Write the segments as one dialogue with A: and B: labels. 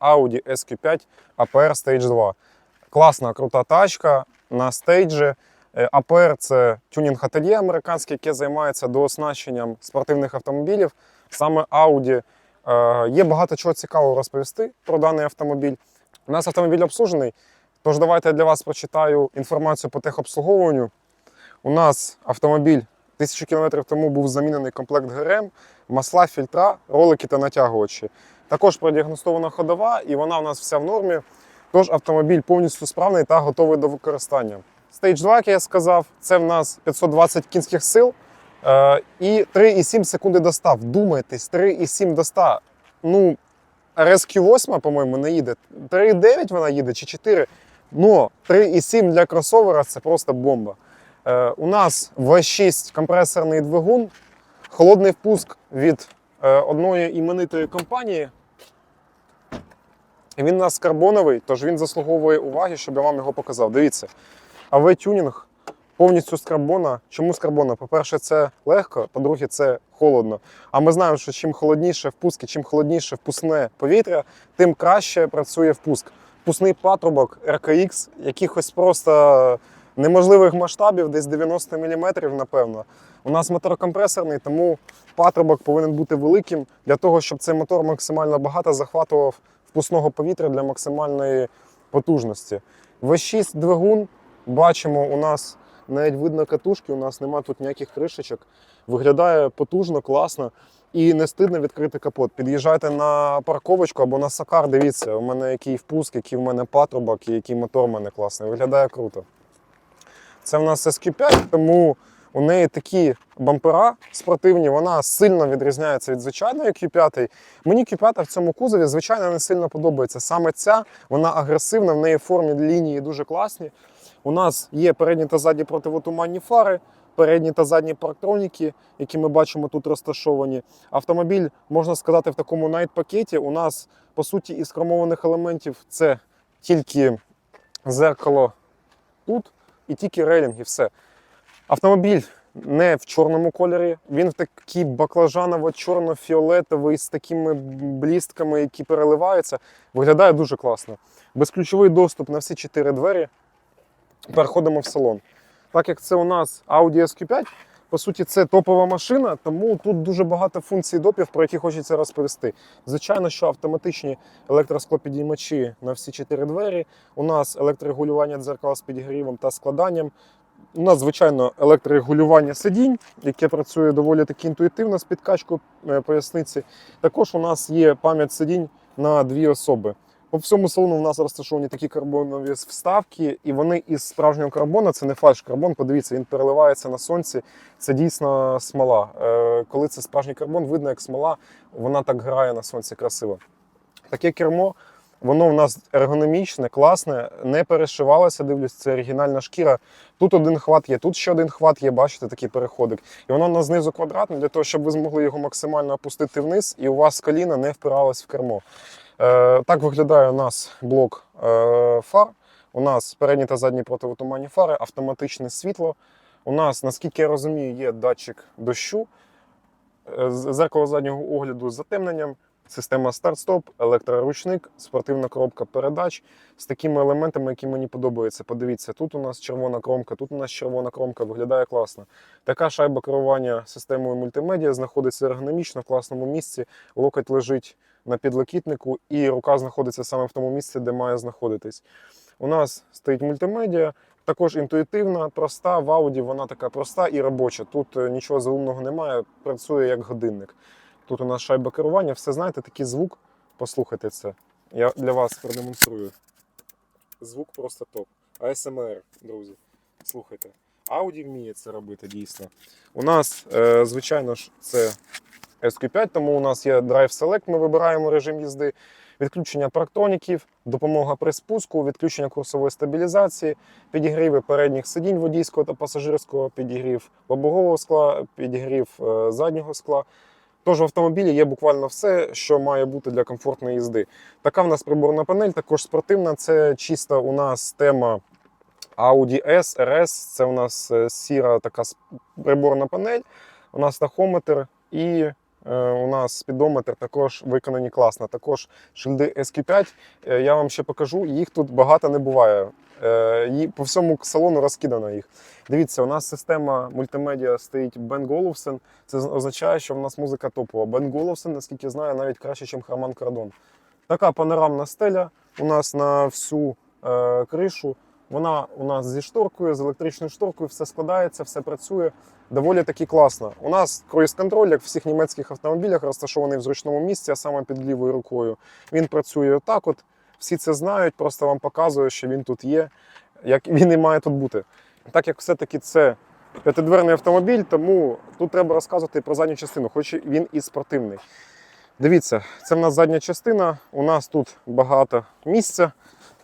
A: Audi SQ5 APR Stage 2. Класна, крута тачка на стейджі. Е, APR – це тюнінг ательє американський, яке займається дооснащенням спортивних автомобілів. Саме Audi. Е, Є багато чого цікавого розповісти про даний автомобіль. У нас автомобіль обслужений, тож давайте я для вас прочитаю інформацію по техобслуговуванню. У нас автомобіль тисячу кілометрів тому був замінений комплект ГРМ, масла, фільтра, ролики та натягувачі. Також продіагностована ходова, і вона у нас вся в нормі. Тож автомобіль повністю справний та готовий до використання. Stage 2, як я сказав, це в нас 520 кінських сил е, і 3,7 секунди до 100. Вдумайтесь, 3,7 до 100. Ну, RSQ 8, по-моєму, не їде. 3,9 вона їде чи 4. Ну, 3,7 для кросовера це просто бомба. Е, у нас V6 компресорний двигун, холодний впуск від е, одної іменитої компанії. Він у нас карбоновий, тож він заслуговує уваги, щоб я вам його показав. Дивіться, АВ-тюнінг повністю з карбона. Чому з карбона? По-перше, це легко, по-друге, це холодно. А ми знаємо, що чим холодніше впуск, і чим холодніше впускне повітря, тим краще працює впуск. Впускний патрубок RKX, якихось просто неможливих масштабів, десь 90 мм, напевно. У нас мотор компресорний, тому патрубок повинен бути великим для того, щоб цей мотор максимально багато захватував впускного повітря для максимальної потужності. V6 двигун, бачимо, у нас навіть видно катушки, у нас немає тут ніяких кришечок. Виглядає потужно, класно. І не стидно відкрити капот. Під'їжджайте на парковочку або на сакар. Дивіться, у мене який впуск, який в мене патрубок і який мотор у мене класний. Виглядає круто. Це в нас SQ5, тому у неї такі бампера спортивні, вона сильно відрізняється від звичайної Q5. Мені Q5 в цьому кузові, звичайно, не сильно подобається. Саме ця, вона агресивна, в неї формі лінії дуже класні. У нас є передні та задні противотуманні фари, передні та задні парктроніки, які ми бачимо тут розташовані. Автомобіль, можна сказати, в такому найт-пакеті. У нас, по суті, із хромованих елементів це тільки зеркало тут і тільки рейлінг, і все. Автомобіль не в чорному кольорі, він в такий баклажаново-чорно-фіолетовий з такими блістками, які переливаються. Виглядає дуже класно. Безключовий доступ на всі чотири двері. Переходимо в салон. Так як це у нас Audi SQ5, по суті, це топова машина, тому тут дуже багато функцій допів, про які хочеться розповісти. Звичайно, що автоматичні електросклопідіймачі на всі чотири двері. У нас електрорегулювання дзеркал з підігрівом та складанням. У нас, звичайно, електрорегулювання сидінь, яке працює доволі таки інтуїтивно з підкачкою е, поясниці. Також у нас є пам'ять сидінь на дві особи. По всьому салону у нас розташовані такі карбонові вставки, і вони із справжнього карбону, це не фальш карбон. Подивіться, він переливається на сонці. Це дійсно смола. Е, Коли це справжній карбон, видно, як смола, вона так грає на сонці красиво. Таке кермо, воно в нас ергономічне, класне, не перешивалося. Дивлюсь, це оригінальна шкіра. Тут один хват є, тут ще один хват є, бачите, такий переходик. І воно на знизу квадратне для того, щоб ви змогли його максимально опустити вниз, і у вас коліна не впиралось в кермо. Е, Так виглядає у нас блок е, фар. У нас передні та задні противотуманні фари, автоматичне світло. У нас, наскільки я розумію, є датчик дощу, е, зеркало заднього огляду з затемненням, система старт-стоп, електроручник, спортивна коробка передач з такими елементами, які мені подобаються. Подивіться, тут у нас червона кромка, тут у нас червона кромка, виглядає класно. Така шайба керування системою мультимедіа знаходиться ергономічно в класному місці. Локоть лежить на підлокітнику, і рука знаходиться саме в тому місці, де має знаходитись. У нас стоїть мультимедіа, також інтуїтивна, проста. В ауді вона така проста і робоча. Тут е, нічого заумного немає, працює як годинник. Тут у нас шайба керування, все знаєте, такий звук. Послухайте це. Я для вас продемонструю. Звук просто топ. ASMR, друзі. Слухайте. Audi вміє це робити дійсно. У нас, е, звичайно ж, це SQ5, тому у нас є Drive Select, ми вибираємо режим їзди, відключення парктоніків, допомога при спуску, відключення курсової стабілізації, підігріви передніх сидінь водійського та пасажирського, підігрів лобового скла, підігрів е, заднього скла. Тож в автомобілі є буквально все, що має бути для комфортної їзди. Така в нас приборна панель, також спортивна. Це чисто у нас тема Audi S, RS. Це у нас е, сіра така приборна панель. У нас тахометр і Е, У нас спідометр також виконані класно. Також шильди SQ5. Е, Я вам ще покажу, їх тут багато не буває. Е, По всьому салону розкидано їх. Дивіться, у нас система мультимедіа стоїть Бен Головсен. Це означає, що в нас музика топова. Бен Головсен, наскільки знаю, навіть краще, ніж Харман Кардон. Така панорамна стеля у нас на всю е, кришу. Вона у нас зі шторкою, з електричною шторкою, все складається, все працює. Доволі таки класно. У нас круїз-контроль, як в всіх німецьких автомобілях, розташований в зручному місці, а саме під лівою рукою. Він працює отак. От всі це знають, просто вам показую, що він тут є, як він і має тут бути. Так як все-таки це п'ятидверний автомобіль, тому тут треба розказувати про задню частину, хоч він і спортивний. Дивіться, це в нас задня частина. У нас тут багато місця,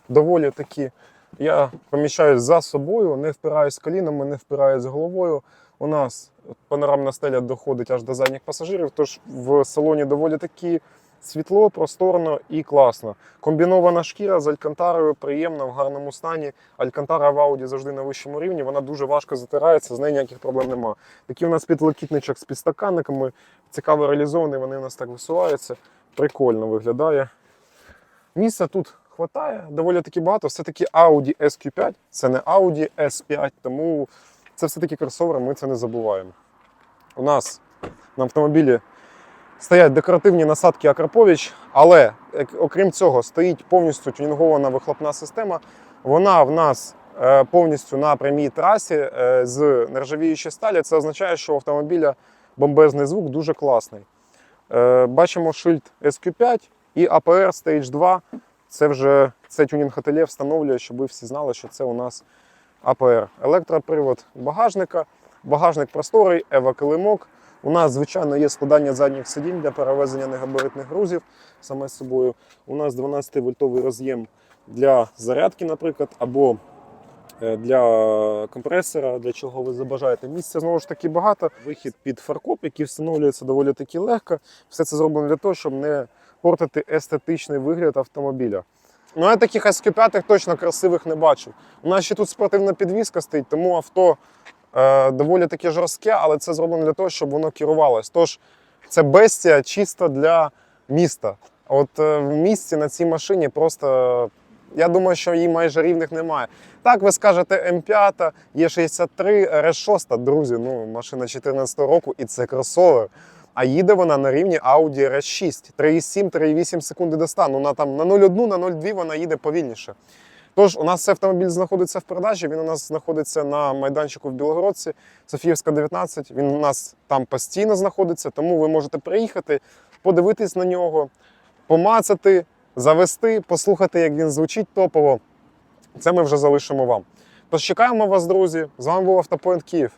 A: доволі таки. Я поміщаюсь за собою, не впираюсь колінами, не впираюсь головою. У нас панорамна стеля доходить аж до задніх пасажирів, тож в салоні доволі таки світло, просторно і класно. Комбінована шкіра з алькантарою приємна в гарному стані. Алькантара в Ауді завжди на вищому рівні, вона дуже важко затирається, з нею ніяких проблем немає. Такий у нас підлокітничок з підстаканниками, цікаво реалізований, вони у нас так висуваються. Прикольно виглядає. Місця тут хватає, доволі таки багато. Все-таки Audi SQ5, це не Audi S5, тому це все-таки кросовер, ми це не забуваємо. У нас на автомобілі стоять декоративні насадки Акрапович, але окрім цього стоїть повністю тюнінгована вихлопна система. Вона в нас е, повністю на прямій трасі е, з нержавіючої сталі. Це означає, що у автомобіля бомбезний звук дуже класний. Е, Бачимо шильд SQ5 і APR Stage 2. Це вже це тюнінг ательє встановлює, щоб ви всі знали, що це у нас АПР. Електропривод багажника, багажник просторий, ева-килимок. У нас, звичайно, є складання задніх сидінь для перевезення негабаритних грузів саме з собою. У нас 12-вольтовий роз'єм для зарядки, наприклад, або е, для компресора, для чого ви забажаєте. Місця знову ж таки багато. Вихід під фаркоп, який встановлюється доволі таки легко. Все це зроблено для того, щоб не портити естетичний вигляд автомобіля. Ну, я таких SQ5 точно красивих не бачив. У нас ще тут спортивна підвізка стоїть, тому авто доволі таке жорстке, але це зроблено для того, щоб воно керувалось. Тож це бестія чисто для міста. От е, в місті на цій машині просто. Я думаю, що її майже рівних немає. Так, ви скажете М5, є 63, RS6, друзі, ну машина 14 року і це кросовер. А їде вона на рівні Audi RS6. 3,7, 3,8 секунди до 100. Ну, на, там, на 0,1, на 0,2 вона їде повільніше. Тож, у нас цей автомобіль знаходиться в продажі. Він у нас знаходиться на майданчику в Білогородці, Софіївська 19. Він у нас там постійно знаходиться, тому ви можете приїхати, подивитись на нього, помацати, завести, послухати, як він звучить топово. Це ми вже залишимо вам. Тож чекаємо вас, друзі. З вами був Автопоінт Київ.